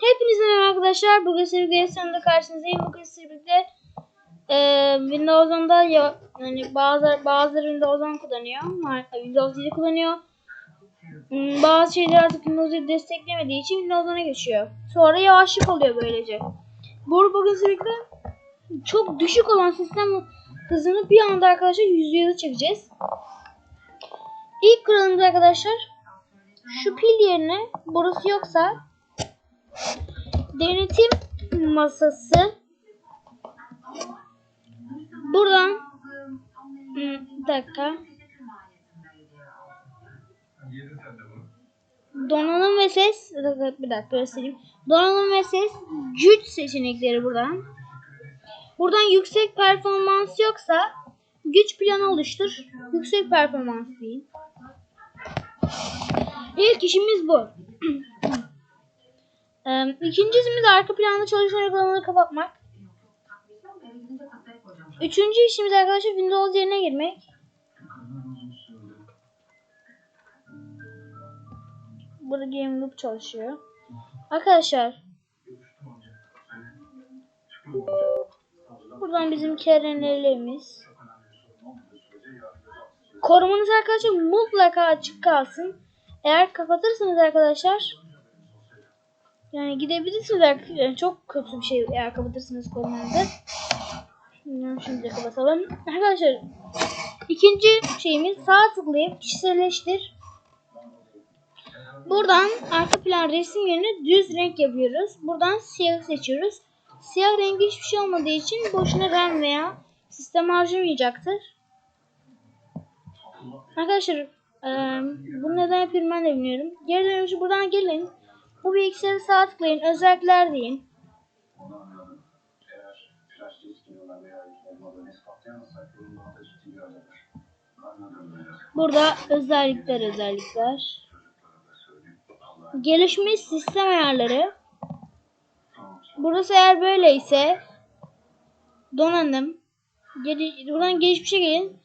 Hepinize merhaba arkadaşlar. Bugün sevgili sonunda karşınızdayım. Bugün sizlerle e, Windows 10'da ya, yani bazı bazıları Windows 10 kullanıyor. Windows 7 kullanıyor. Hmm, Bazı şeyler artık Windows 7 desteklemediği için Windows 10'a geçiyor. Sonra yavaşlık oluyor böylece. Bu bugün sizlerle çok düşük olan sistem hızını bir anda arkadaşlar %100'e çekeceğiz. İlk kuralımız arkadaşlar şu pil yerine burası yoksa denetim masası. Buradan bir dakika. Donanım ve ses bir dakika, göstereyim donanım ve ses güç seçenekleri buradan. Buradan yüksek performans yoksa güç planı oluştur. Yüksek performans deyin İlk işimiz bu. İkinci işimiz arka planda çalışan uygulamaları kapatmak. Üçüncü işimiz arkadaşlar Windows yerine girmek. Burada Game Loop çalışıyor. Arkadaşlar buradan bizim kerenlerimiz. Korumanız arkadaşlar mutlaka açık kalsın. Eğer kapatırsanız arkadaşlar yani gidebilirsiniz ar- yani çok kötü bir şey eğer kapatırsanız korumanızı. Şimdi, kapatalım. Arkadaşlar ikinci şeyimiz sağ tıklayıp kişiselleştir. Buradan arka plan resim yerine düz renk yapıyoruz. Buradan siyah seçiyoruz. Siyah rengi hiçbir şey olmadığı için boşuna RAM veya sistem harcamayacaktır. Arkadaşlar eee bunu neden yapıyorum ben de bilmiyorum. Geri dönüşü buradan gelin. Bu bilgisayarı sağ tıklayın. Özellikler deyin. Burada özellikler özellikler. Gelişmiş sistem ayarları. Burası eğer böyleyse donanım. Geri, buradan geçmişe gelin.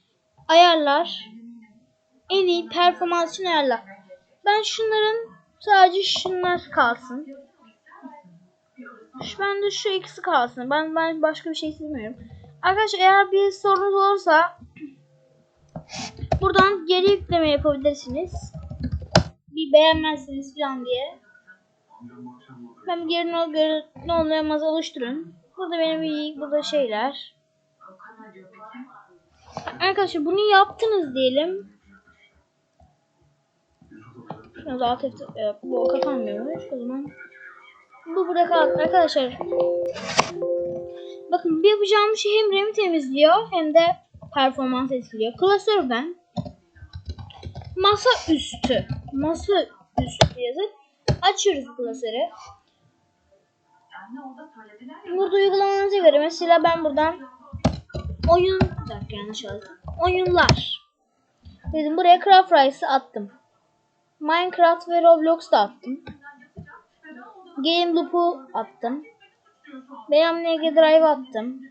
Ayarlar. En iyi performans için ayarlar. Ben şunların sadece şunlar kalsın. Şu ben de şu ikisi kalsın. Ben ben başka bir şey istemiyorum. Arkadaşlar eğer bir sorunuz olursa buradan geri yükleme yapabilirsiniz. Bir beğenmezsiniz falan diye. Ben geri ne, geri ne olmayamaz oluşturun. Burada benim iyi, burada şeyler. Arkadaşlar bunu yaptınız diyelim. Da alt F- e, bu kapanmıyormuş o zaman. Bu burada kaldı arkadaşlar. Bakın bir yapacağım şey hem RAM'i temizliyor hem de performans etkiliyor. Klasörden masa üstü masa üstü yazıp açıyoruz klasörü. Burada uygulamanıza göre mesela ben buradan oyun bir dakika yanlış yazdım. Oyunlar dedim buraya Craft Rice'ı attım. Minecraft ve Roblox'ta attım. Game Loop'u attım. BMNG Drive attım.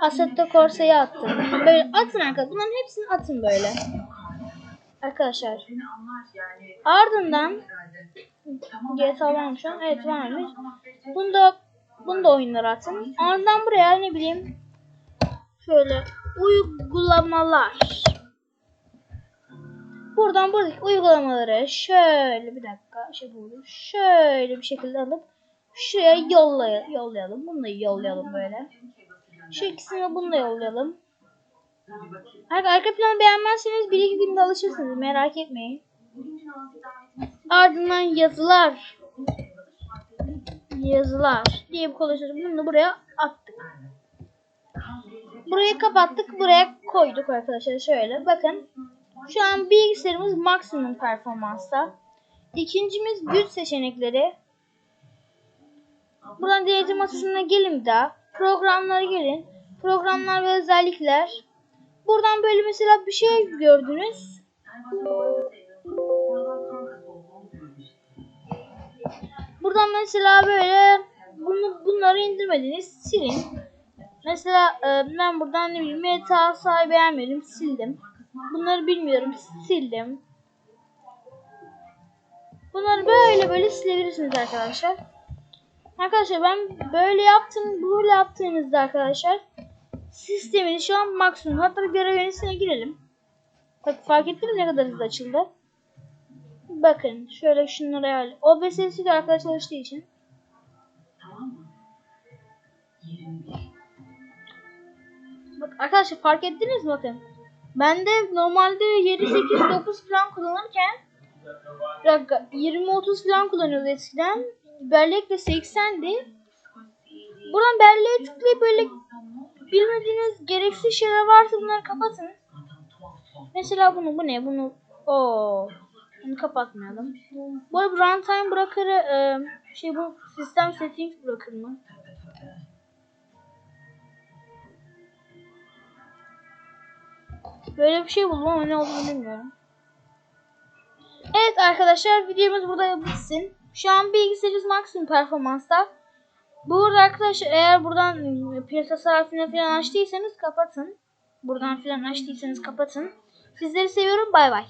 Assetto Corsa'yı attım. Böyle atın arkadaşlar. Bunların hepsini atın böyle. Arkadaşlar. Ardından GTA var mı şu an? Evet varmış. Bunu da bunu da oyunlara atın. Ardından buraya ne bileyim şöyle uygulamalar. Buradan buradaki uygulamaları şöyle bir dakika şey buldum. Şöyle bir şekilde alıp şuraya yollay yollayalım. Bunu da yollayalım böyle. Şu ikisini bunu da yollayalım. Arka, arka planı beğenmezseniz bir iki günde alışırsınız. Merak etmeyin. Ardından yazılar. Yazılar diye bir konuşuyoruz. Bunu buraya attık. Burayı kapattık. Buraya koyduk arkadaşlar. Şöyle bakın. Şu an bilgisayarımız maksimum performansta. İkincimiz güç seçenekleri. Buradan denetim masasına gelin daha. Programlara gelin. Programlar ve özellikler. Buradan böyle mesela bir şey gördünüz. Buradan mesela böyle bunu bunları indirmediniz. Silin. Mesela e, ben buradan ne bileyim meta sahibi beğenmedim. Sildim. Bunları bilmiyorum. Sildim. Bunları böyle böyle silebilirsiniz arkadaşlar. Arkadaşlar ben böyle yaptım, böyle yaptığınızda arkadaşlar sistemin şu an maksimum. Hatta görev yöneticisine girelim. Bak fark ettiniz ne kadar hızlı açıldı. Bakın şöyle şunları ayarlı. OBS'si de arkadaşlar çalıştığı için. Bak arkadaşlar fark ettiniz mi bakın. Ben de normalde 7 8 9 falan kullanırken bir dakika 20 30 falan kullanıyordu eskiden. Bellek de 80'di. Buradan belleğe tıklayıp böyle bilmediğiniz gereksiz şeyler varsa bunları kapatın. Mesela bunu bu ne? Bunu o bunu kapatmayalım. Bu arada runtime bırakır şey bu sistem settings bırakır mı? Böyle bir şey buldum ama ne olduğunu bilmiyorum. Evet arkadaşlar videomuz burada bitsin. Şu an bilgisayarımız maksimum performansta. Burada arkadaşlar eğer buradan ıı, piyasa saatini falan açtıysanız kapatın. Buradan falan açtıysanız kapatın. Sizleri seviyorum. Bay bay.